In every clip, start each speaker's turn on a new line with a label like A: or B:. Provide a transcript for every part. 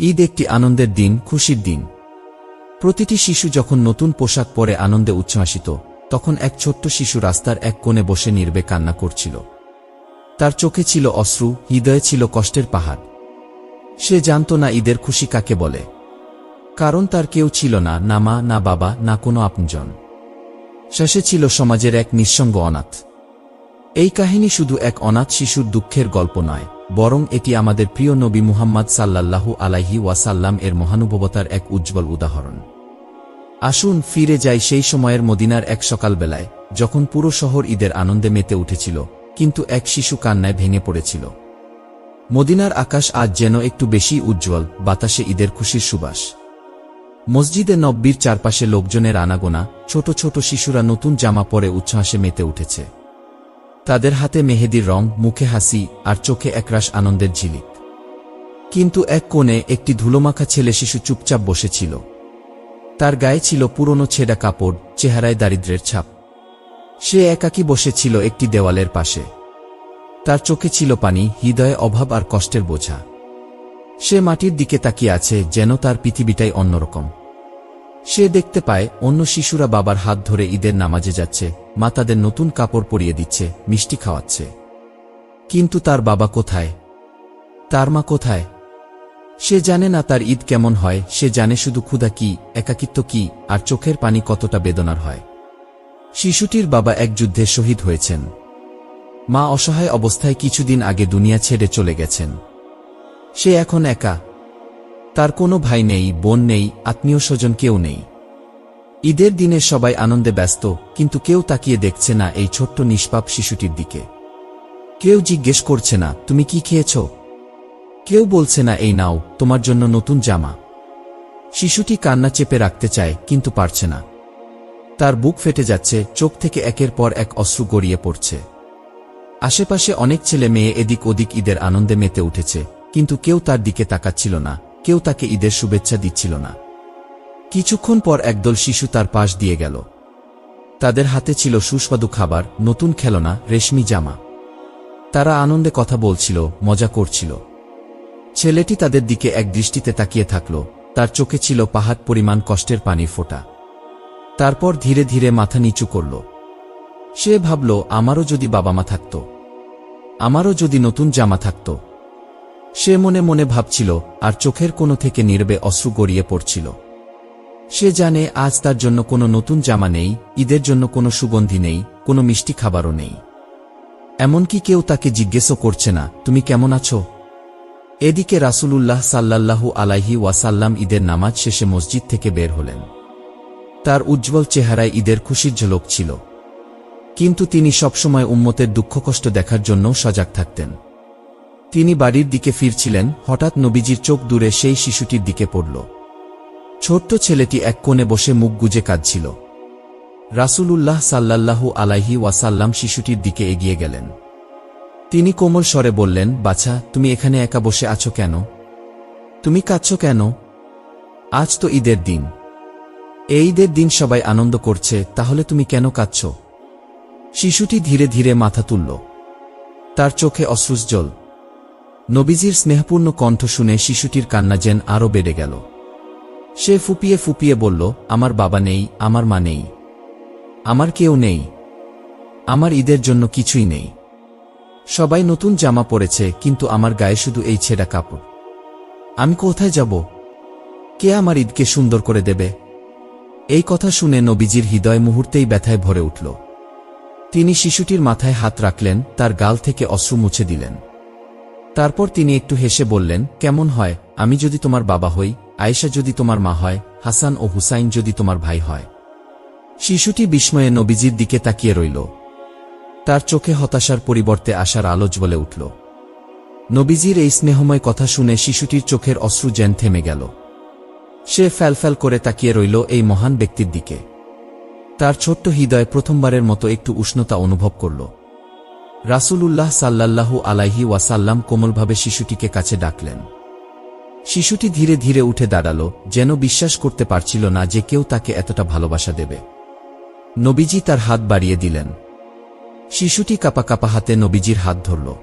A: ঈদ একটি আনন্দের দিন, খুশির দিন। প্রতিটি শিশু যখন নতুন পোশাক পরে আনন্দে উচ্ছ্বাসিত, তখন এক ছোট্ট শিশু রাস্তার এক কোণে বসে নির্বে কান্না করছিল। তার চোখে ছিল অশ্রু, হৃদয়ে ছিল কষ্টের পাহাড়। সে জানত না ঈদের খুশি কাকে বলে। কারণ তার কেউ ছিল না না মা, না বাবা, না কোনো আপনজন। শেষে ছিল সমাজের এক নিঃসঙ্গ অনাথ। এই কাহিনী শুধু এক অনাথ শিশুর দুঃখের গল্প নয়। বরং এটি আমাদের প্রিয় নবী মুহাম্মদ সাল্লাল্লাহু আলাইহি ওয়াসাল্লাম এর মহানুভবতার এক উজ্জ্বল উদাহরণ। আসুন ফিরে যাই সেই সময়ের মদিনার এক সকালবেলায়, যখন পুরো শহর ঈদের আনন্দে মেতে উঠেছিল, কিন্তু এক শিশু কান্নায় ভেঙে পড়েছিল। মদিনার আকাশ আজ যেন একটু বেশি উজ্জ্বল, বাতাসে ঈদের খুশির সুবাস। মসজিদে নব্বির চারপাশে লোকজনের আনাগোনা, ছোট ছোট শিশুরা নতুন জামা পরে উচ্ছ্বাসে মেতে উঠেছে। তাদের হাতে মেহেদির রং, মুখে হাসি, আর চোখে একরাশ আনন্দের ঝিলিক। কিন্তু এক কোণে একটি ধুলোমাখা ছেলে শিশু চুপচাপ বসেছিল। তার গায়ে ছিল পুরনো ছেঁড়া কাপড়, চেহারায় দারিদ্রের ছাপ। সে একাকী বসেছিল একটি দেওয়ালের পাশে। তার চোখে ছিল পানি, হৃদয়ে অভাব আর কষ্টের বোঝা। সে মাটির দিকে তাকিয়ে আছে যেন তার পৃথিবীটাই অন্যরকম। সে দেখতে পায়, অন্য শিশুরা বাবার হাত ধরে ঈদের নামাজে যাচ্ছে, মা তাদের নতুন কাপড় পরিয়ে দিচ্ছে, মিষ্টি খাওয়াচ্ছে। কিন্তু তার বাবা কোথায়? তার মা কোথায়? সে জানে না তার ঈদ কেমন হয়, সে জানে শুধু ক্ষুধা কি, একাকিত্ব কি, আর চোখের পানি কতটা বেদনার হয়। শিশুটির বাবা এক যুদ্ধে শহীদ হয়েছেন। মা অসহায় অবস্থায় কিছুদিন আগে দুনিয়া ছেড়ে চলে গেছেন। সে এখন একা তার কোনো ভাই নেই, বোন নেই, আত্মীয় স্বজন কেউ নেই। ঈদের দিনে সবাই আনন্দে ব্যস্ত, কিন্তু কেউ তাকিয়ে দেখছে না এই ছোট্ট নিষ্পাপ শিশুটির দিকে। কেউ জিজ্ঞেস করছে না, তুমি কি খেয়েছ? কেউ বলছে না, এই নাও, তোমার জন্য নতুন জামা। শিশুটি কান্না চেপে রাখতে চায়, কিন্তু পারছে না। তার বুক ফেটে যাচ্ছে, চোখ থেকে একের পর এক অশ্রু গড়িয়ে পড়ছে। আশেপাশে অনেক ছেলে মেয়ে এদিক ওদিক ঈদের আনন্দে মেতে উঠেছে, কিন্তু কেউ তার দিকে তাকাচ্ছিল না। কেউ তাকে ঈদের শুভেচ্ছা দিচ্ছিল না। কিছুক্ষণ পর একদল শিশু তার পাশ দিয়ে গেল। তাদের হাতে ছিল সুস্বাদু খাবার, নতুন খেলনা, রেশমি জামা। তারা আনন্দে কথা বলছিল, মজা করছিল। ছেলেটি তাদের দিকে এক দৃষ্টিতে তাকিয়ে থাকল, তার চোখে ছিল পাহাড় পরিমাণ কষ্টের পানি ফোঁটা। তারপর ধীরে ধীরে মাথা নিচু করল। সে ভাবল, আমারও যদি বাবা মা থাকত, আমারও যদি নতুন জামা থাকত। সে মনে মনে ভাবছিল, আর চোখের কোনো থেকে নির্বে অশ্রু গড়িয়ে পড়ছিল। সে জানে আজ তার জন্য কোনো নতুন জামা নেই, ঈদের জন্য কোনো সুগন্ধি নেই, কোনো মিষ্টি খাবারও নেই। এমনকি কেউ তাকে জিজ্ঞেসও করছে না, তুমি কেমন আছো? এদিকে রাসূলুল্লাহ সাল্লাল্লাহু আলাইহি ওয়াসাল্লাম ঈদের নামাজ শেষে মসজিদ থেকে বের হলেন। তার উজ্জ্বল চেহারায় ঈদের খুশির ঝলক ছিল। কিন্তু তিনি সবসময় উম্মতের দুঃখকষ্ট দেখার জন্যও সজাগ থাকতেন। তিনি বাড়ির দিকে ফিরছিলেন, হঠাৎ নবীজির চোখ দূরে সেই শিশুটির দিকে পড়ল। ছোট্ট ছেলেটি এক কোণে বসে মুখ গুজে কাঁদছিল। রাসূলুল্লাহ সাল্লাল্লাহু আলাইহি ওয়াসাল্লাম শিশুটির দিকে এগিয়ে গেলেন। তিনি কোমল স্বরে বললেন, বাছা, তুমি এখানে একা বসে আছো কেন? তুমি কাঁদছ কেন? আজ তো ঈদের দিন। এই ঈদের দিন সবাই আনন্দ করছে, তাহলে তুমি কেন কাঁদছ? শিশুটি ধীরে ধীরে মাথা তুলল। তার চোখে অশ্রুজ্জ্বল নবীজির স্নেহপূর্ণ কণ্ঠ শুনে শিশুটির কান্না যেন আরও বেড়ে গেল। সে ফুপিয়ে ফুপিয়ে বলল, আমার বাবা নেই, আমার মা নেই। আমার কেউ নেই। আমার ঈদের জন্য কিছুই নেই। সবাই নতুন জামা পরেছে, কিন্তু আমার গায়ে শুধু এই ছেঁড়া কাপড়। আমি কোথায় যাব? কে আমার ঈদকে সুন্দর করে দেবে? এই কথা শুনে নবীজির হৃদয় মুহূর্তেই ব্যথায় ভরে উঠল। তিনি শিশুটির মাথায় হাত রাখলেন, তার গাল থেকে অশ্রু মুছে দিলেন। তারপর তিনি একটু হেসে বললেন, কেমন হয়? আমি যদি তোমার বাবা হই, আয়েশা যদি তোমার মা হয়, হাসান ও হুসাইন যদি তোমার ভাই হয়। শিশুটি বিস্ময়ে নবীজির দিকে তাকিয়ে রইল। তার চোখে হতাশার পরিবর্তে আসার আলোচ বলে উঠল। নবীজির এই স্নেহময় কথা শুনে শিশুটির চোখের অশ্রু যেন থেমে গেল। সে ফ্যালফ্যাল করে তাকিয়ে রইল এই মহান ব্যক্তির দিকে। তার ছোট্ট হৃদয় প্রথমবারের মতো একটু উষ্ণতা অনুভব করল। রাসূলুল্লাহ সাল্লাল্লাহু আলাইহি ওয়াসাল্লাম কোমলভাবে শিশুটিকে কাছে ডাকলেন। শিশুটি ধীরে ধীরে উঠে দাঁড়াল, যেন বিশ্বাস করতে পারছিল না যে কেউ তাকে এতটা ভালোবাসা দেবে। নবীজি তার হাত বাড়িয়ে দিলেন। শিশুটি কাপা কাপা হাতে নবীজির হাত ধরল।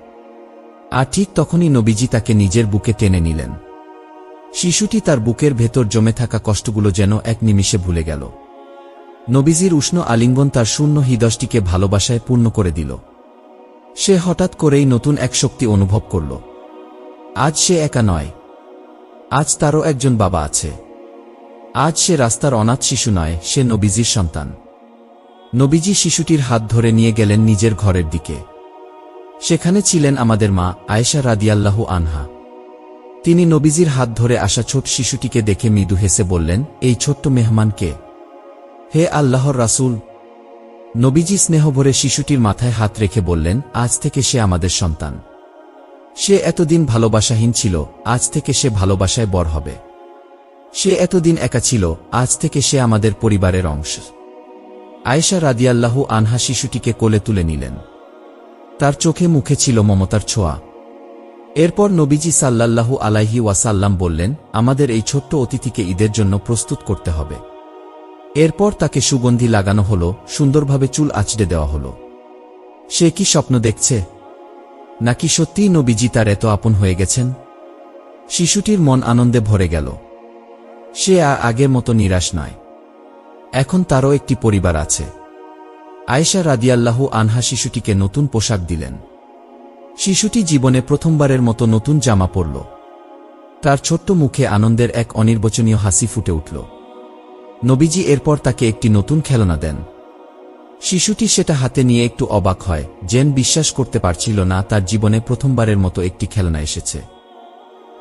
A: আর ঠিক তখনই নবীজি তাকে নিজের বুকে টেনে নিলেন। শিশুটি তার বুকের ভেতর জমে থাকা কষ্টগুলো যেন এক নিমিষে ভুলে গেল। নবীজির উষ্ণ আলিঙ্গন তার শূন্য হৃদয়টিকে ভালোবাসায় পূর্ণ করে দিল। সে হঠাৎ করেই নতুন এক শক্তি অনুভব করল। আজ সে একা নয়। আজ তারও একজন বাবা আছে। আজ সে রাস্তার অনাথ শিশু নয়, সে নবীজির সন্তান। নবীজি শিশুটির হাত ধরে নিয়ে গেলেন নিজের ঘরের দিকে। সেখানে ছিলেন আমাদের মা আয়েশা রাদিয়াল্লাহু আনহা। তিনি নবীজির হাত ধরে আসা ছোট শিশুটিকে দেখে মৃদু হেসে বললেন, এই ছোট্ট মেহমানকে হে আল্লাহর রাসূল নবীজি স্নেহভরে শিশুটির মাথায় হাত রেখে বললেন, আজ থেকে সে আমাদের সন্তান। সে এতদিন ভালোবাসাহীন ছিল, আজ থেকে সে ভালোবাসায় বর হবে। সে এতদিন একা ছিল, আজ থেকে সে আমাদের পরিবারের অংশ। আয়েশা রাদিয়াল্লাহু আনহা শিশুটিকে কোলে তুলে নিলেন। তার চোখে মুখে ছিল মমতার ছোঁয়া। এরপর নবীজি সাল্লাল্লাহু আলাইহি ওয়াসাল্লাম বললেন, আমাদের এই ছোট্ট অতিথিকে ঈদের জন্য প্রস্তুত করতে হবে। এরপর তাকে সুগন্ধি লাগানো হল, সুন্দরভাবে চুল আঁচড়ে দেওয়া হল। সে কি স্বপ্ন দেখছে? নাকি সত্যিই নবীজি তার এত আপন হয়ে গেছেন? শিশুটির মন আনন্দে ভরে গেল। সে আগের মতো নিরাশ নয়। এখন তারও একটি পরিবার আছে। আয়েশা রাদিয়াল্লাহু আনহা শিশুটিকে নতুন পোশাক দিলেন। শিশুটি জীবনে প্রথমবারের মতো নতুন জামা পরল। তার ছোট্ট মুখে আনন্দের এক অনির্বচনীয় হাসি ফুটে উঠল। নবীজি এরপর তাকে একটি নতুন খেলনা দেন। শিশুটি সেটা হাতে নিয়ে একটু অবাক হয়, জেন বিশ্বাস করতে পারছিল না তার জীবনে প্রথমবারের মতো একটি খেলনা এসেছে।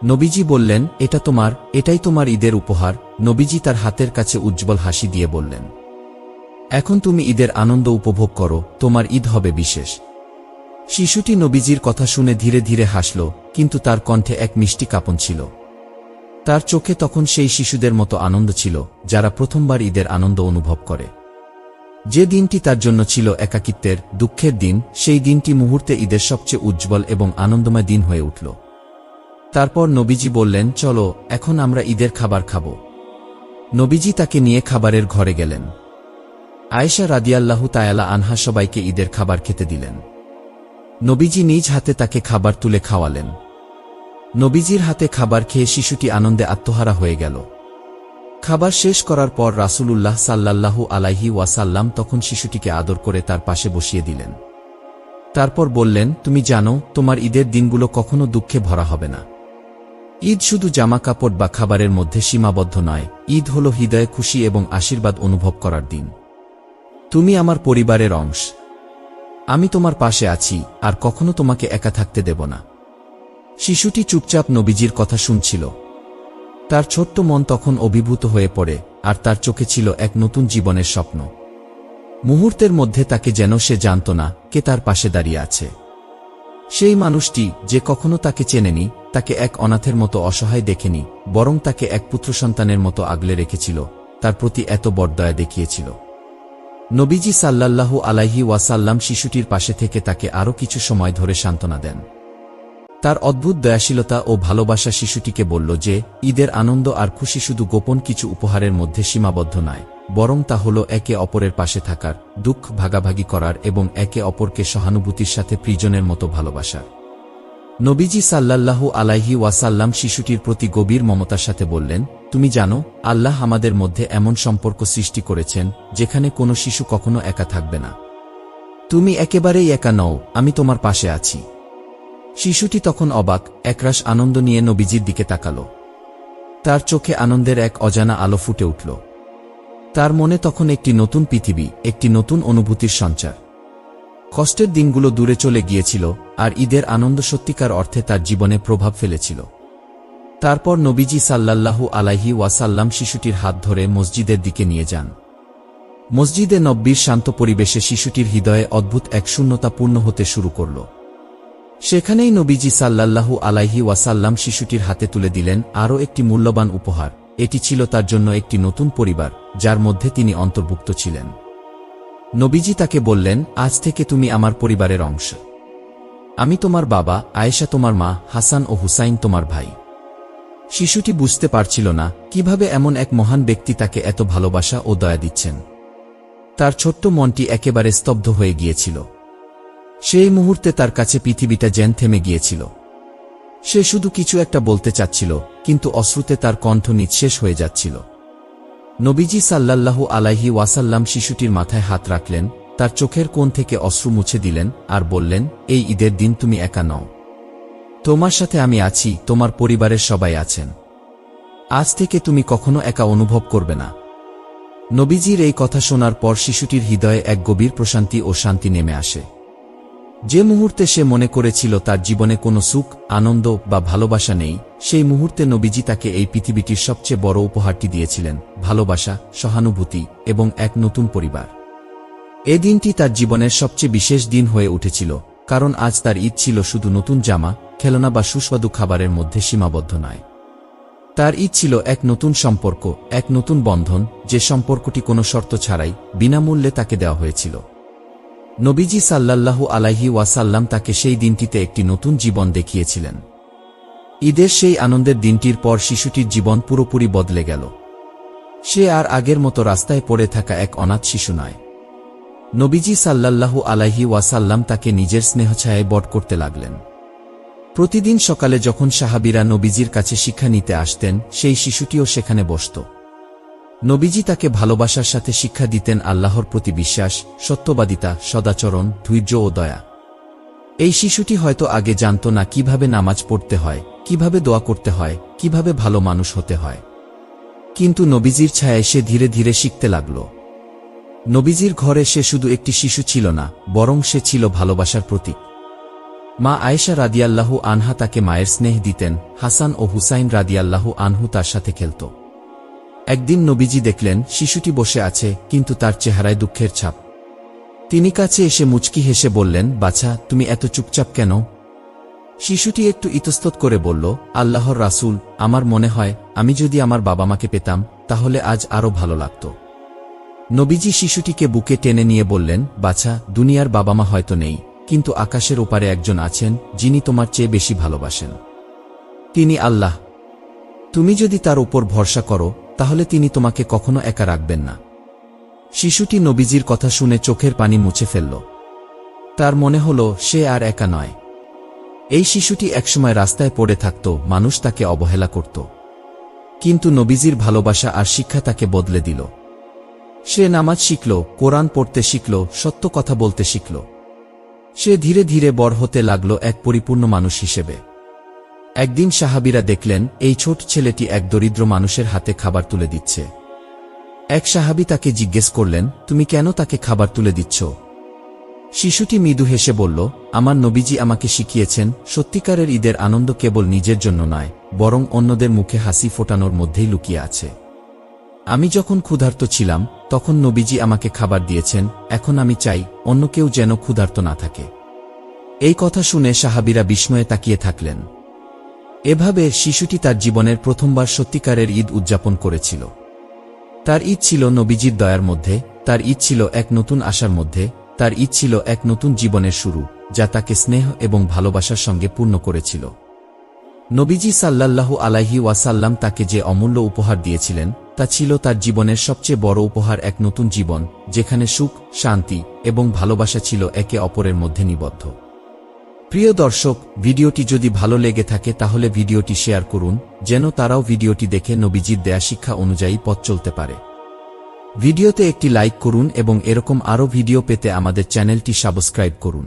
A: নবীজি বললেন, এটা তোমার, এটাই তোমার ঈদের উপহার। নবীজি তার হাতের কাছে উজ্জ্বল হাসি দিয়ে বললেন, এখন তুমি ঈদের আনন্দ উপভোগ করো, তোমার ঈদ হবে বিশেষ। শিশুটি নবীজির কথা শুনে ধীরে ধীরে হাসল, কিন্তু তার কণ্ঠে এক মিষ্টি কাপন ছিল। তার চোখে তখন সেই শিশুদের মতো আনন্দ ছিল, যারা প্রথমবার ঈদের আনন্দ অনুভব করে। যে দিনটি তার জন্য ছিল একাকিত্বের, দুঃখের দিন, সেই দিনটি মুহূর্তে ঈদের সবচেয়ে উজ্জ্বল এবং আনন্দময় দিন হয়ে উঠল। তারপর নবীজি বললেন, চলো, এখন আমরা ঈদের খাবার খাব। নবীজি তাকে নিয়ে খাবারের ঘরে গেলেন। আয়েশা রাদিয়াল্লাহু তায়ালা আনহা সবাইকে ঈদের খাবার খেতে দিলেন। নবীজি নিজ হাতে তাকে খাবার তুলে খাওয়ালেন। নবীজির হাতে খাবার খেয়ে শিশুটি আনন্দে আত্মহারা হয়ে গেল। খাবার শেষ করার পর রাসূলুল্লাহ সাল্লাল্লাহু আলাইহি ওয়াসাল্লাম তখন শিশুটিকে আদর করে তার পাশে বসিয়ে দিলেন। তারপর বললেন, তুমি জানো, তোমার ঈদের দিনগুলো কখনো দুঃখে ভরা হবে না। ঈদ শুধু জামা কাপড় বা খাবারের মধ্যে সীমাবদ্ধ নয়, ঈদ হল হৃদয়ে খুশি এবং আশীর্বাদ অনুভব করার দিন। তুমি আমার পরিবারের অংশ। আমি তোমার পাশে আছি, আর কখনো তোমাকে একা থাকতে দেব না। শিশুটি চুপচাপ নবীজির কথা শুনছিল। তার ছোট্ট মন তখন অভিভূত হয়ে পড়ে, আর তার চোখে ছিল এক নতুন জীবনের স্বপ্ন। মুহূর্তের মধ্যে তাকে যেন সে জানত না কে তার পাশে দাঁড়িয়ে আছে। সেই মানুষটি যে কখনো তাকে চেনেনি, তাকে এক অনাথের মতো অসহায় দেখেনি, বরং তাকে এক পুত্র সন্তানের মতো আগলে রেখেছিল, তার প্রতি এত বরদয়া দেখিয়েছিল। নবীজি সাল্লাল্লাহু আলাইহি ওয়াসাল্লাম শিশুটির পাশে থেকে তাকে আরও কিছু সময় ধরে সান্ত্বনা দেন। তার অদ্ভুত দয়াশীলতা ও ভালোবাসা শিশুটিকে বলল যে, ঈদের আনন্দ আর খুশি শুধু গোপন কিছু উপহারের মধ্যে সীমাবদ্ধ নয়, বরং তা হল একে অপরের পাশে থাকার, দুঃখ ভাগাভাগি করার এবং একে অপরকে সহানুভূতির সাথে প্রিজনের মতো ভালোবাসার। নবীজি সাল্লাল্লাহু আলাইহি ওয়াসাল্লাম শিশুটির প্রতি গভীর মমতার সাথে বললেন, তুমি জানো, আল্লাহ আমাদের মধ্যে এমন সম্পর্ক সৃষ্টি করেছেন, যেখানে কোনো শিশু কখনো একা থাকবে না। তুমি একেবারেই একা নও, আমি তোমার পাশে আছি। শিশুটি তখন অবাক, একরাশ আনন্দ নিয়ে নবীজির দিকে তাকাল। তার চোখে আনন্দের এক অজানা আলো ফুটে উঠল। তার মনে তখন একটি নতুন পৃথিবী, একটি নতুন অনুভূতির সঞ্চার। কষ্টের দিনগুলো দূরে চলে গিয়েছিল, আর ঈদের আনন্দ সত্যিকার অর্থে তার জীবনে প্রভাব ফেলেছিল। তারপর নবীজি সাল্লাল্লাহু আলাইহি ওয়াসাল্লাম শিশুটির হাত ধরে মসজিদের দিকে নিয়ে যান। মসজিদে নব্বীর শান্ত পরিবেশে শিশুটির হৃদয়ে অদ্ভুত এক শূন্যতা পূর্ণ হতে শুরু করল। সেখানেই নবীজি সাল্লাল্লাহু আলাইহি ওয়াসাল্লাম শিশুটির হাতে তুলে দিলেন আরও একটি মূল্যবান উপহার। এটি ছিল তার জন্য একটি নতুন পরিবার, যার মধ্যে তিনি অন্তর্ভুক্ত ছিলেন। নবীজি তাকে বললেন, আজ থেকে তুমি আমার পরিবারের অংশ। আমি তোমার বাবা, আয়েশা তোমার মা, হাসান ও হুসাইন তোমার ভাই। শিশুটি বুঝতে পারছিল না, কীভাবে এমন এক মহান ব্যক্তি তাকে এত ভালোবাসা ও দয়া দিচ্ছেন। তার ছোট্ট মনটি একেবারে স্তব্ধ হয়ে গিয়েছিল। সেই মুহূর্তে তার কাছে পৃথিবীটা জ্যান থেমে গিয়েছিল। সে শুধু কিছু একটা বলতে চাচ্ছিল, কিন্তু অশ্রুতে তার কণ্ঠ নিঃশেষ হয়ে যাচ্ছিল। নবীজি সাল্লাল্লাহু আলাইহি ওয়াসাল্লাম শিশুটির মাথায় হাত রাখলেন, তার চোখের কোণ থেকে অশ্রু মুছে দিলেন আর বললেন, এই ঈদের দিন তুমি একা নও। তোমার সাথে আমি আছি, তোমার পরিবারের সবাই আছেন। আজ থেকে তুমি কখনো একা অনুভব করবে না। নবীজির এই কথা শোনার পর শিশুটির হৃদয়ে এক গভীর প্রশান্তি ও শান্তি নেমে আসে। যে মুহূর্তে সে মনে করেছিল তার জীবনে কোনো সুখ, আনন্দ বা ভালোবাসা নেই, সেই মুহূর্তে নবীজি তাকে এই পৃথিবীটির সবচেয়ে বড় উপহারটি দিয়েছিলেন, ভালোবাসা, সহানুভূতি এবং এক নতুন পরিবার। এ দিনটি তার জীবনের সবচেয়ে বিশেষ দিন হয়ে উঠেছিল, কারণ আজ তার ঈদ ছিল শুধু নতুন জামা, খেলনা বা সুস্বাদু খাবারের মধ্যে সীমাবদ্ধ নয়। তার ঈদ ছিল এক নতুন সম্পর্ক, এক নতুন বন্ধন, যে সম্পর্কটি কোনো শর্ত ছাড়াই বিনামূল্যে তাকে দেওয়া হয়েছিল। নবীজি সাল্লাল্লাহু আলাইহি ওয়াসাল্লাম তাকে সেই দিনটিতে একটি নতুন জীবন দেখিয়েছিলেন। ঈদের সেই আনন্দের দিনটির পর শিশুটির জীবন পুরোপুরি বদলে গেল। সে আর আগের মতো রাস্তায় পড়ে থাকা এক অনাথ শিশু নয়। নবীজি সাল্লাল্লাহু আলাইহি ওয়াসাল্লাম তাকে নিজের স্নেহছায়ায় বট করতে লাগলেন। প্রতিদিন সকালে যখন সাহাবিরা নবীজির কাছে শিক্ষা নিতে আসতেন, সেই শিশুটিও সেখানে বসত। নবীজি তাকে ভালোবাসার সাথে শিক্ষা দিতেন আল্লাহর প্রতি বিশ্বাস, সত্যবাদিতা, সদাচরণ, ধৈর্য ও দয়া। এই শিশুটি হয়তো আগে জানত না কীভাবে নামাজ পড়তে হয়, কীভাবে দোয়া করতে হয়, কীভাবে ভালো মানুষ হতে হয়। কিন্তু নবীজির ছায়ায় সে ধীরে ধীরে শিখতে লাগল। নবীজির ঘরে সে শুধু একটি শিশু ছিল না, বরং সে ছিল ভালোবাসার প্রতীক। মা আয়েশা রাদিয়াল্লাহু আনহা তাকে মায়ের স্নেহ দিতেন, হাসান ও হুসাইন রাদিয়াল্লাহু আনহু তার সাথে খেলত। একদিন নবীজি দেখলেন, শিশুটি বসে আছে, কিন্তু তার চেহারায় দুঃখের ছাপ। তিনি কাছে এসে মুচকি হেসে বললেন, বাছা, তুমি এত চুপচাপ কেন? শিশুটি একটু ইতস্তত করে বলল, আল্লাহর রাসূল, আমার মনে হয়, আমি যদি আমার বাবা মাকে পেতাম, তাহলে আজ আরও ভালো লাগত। নবীজি শিশুটিকে বুকে টেনে নিয়ে বললেন, বাছা, দুনিয়ার বাবা মা হয়তো নেই, কিন্তু আকাশের ওপারে একজন আছেন, যিনি তোমার চেয়ে বেশি ভালোবাসেন। তিনি আল্লাহ। তুমি যদি তার উপর ভরসা করো তাহলে তিনি তোমাকে কখনো একা রাখবেন না। শিশুটি নবীজির কথা শুনে চোখের পানি মুছে ফেলল। তার মনে হল, সে আর একা নয়। এই শিশুটি একসময় রাস্তায় পড়ে থাকত, মানুষ তাকে অবহেলা করত। কিন্তু নবীজির ভালোবাসা আর শিক্ষা তাকে বদলে দিল। সে নামাজ শিখল, কোরআন পড়তে শিখল, সত্য কথা বলতে শিখল। সে ধীরে ধীরে বড় হতে লাগল এক পরিপূর্ণ মানুষ হিসেবে। একদিন সাহাবিরা দেখলেন, এই ছোট ছেলেটি এক দরিদ্র মানুষের হাতে খাবার তুলে দিচ্ছে। এক সাহাবি তাকে জিজ্ঞেস করলেন, তুমি কেন তাকে খাবার তুলে দিচ্ছ? শিশুটি মৃদু হেসে বলল, আমার নবীজি আমাকে শিখিয়েছেন, সত্যিকারের ঈদের আনন্দ কেবল নিজের জন্য নয়, বরং অন্যদের মুখে হাসি ফোটানোর মধ্যেই লুকিয়ে আছে। আমি যখন ক্ষুধার্ত ছিলাম, তখন নবীজি আমাকে খাবার দিয়েছেন, এখন আমি চাই, অন্য কেউ যেন ক্ষুধার্ত না থাকে। এই কথা শুনে সাহাবিরা বিস্ময়ে তাকিয়ে থাকলেন। এভাবে শিশুটি তার জীবনের প্রথমবার সত্যিকারের ঈদ উদযাপন করেছিল। তার ঈদ ছিল নবীজির দয়ার মধ্যে, তার ঈদ ছিল এক নতুন আশার মধ্যে, তার ঈদ ছিল এক নতুন জীবনের শুরু, যা তাকে স্নেহ এবং ভালোবাসার সঙ্গে পূর্ণ করেছিল। নবীজি সাল্লাল্লাহু আলাইহি ওয়াসাল্লাম তাকে যে অমূল্য উপহার দিয়েছিলেন, তা ছিল তার জীবনের সবচেয়ে বড় উপহার এক নতুন জীবন, যেখানে সুখ, শান্তি এবং ভালোবাসা ছিল একে অপরের মধ্যে নিবদ্ধ। প্রিয় দর্শক, ভিডিওটি যদি ভালো লেগে থাকে তাহলে ভিডিওটি শেয়ার করুন, যেন তারাও ভিডিওটি দেখে নবীজির দেয়া শিক্ষা অনুযায়ী পথ চলতে পারে। ভিডিওতে একটি লাইক করুন এবং এরকম আরও ভিডিও পেতে আমাদের চ্যানেলটি সাবস্ক্রাইব করুন।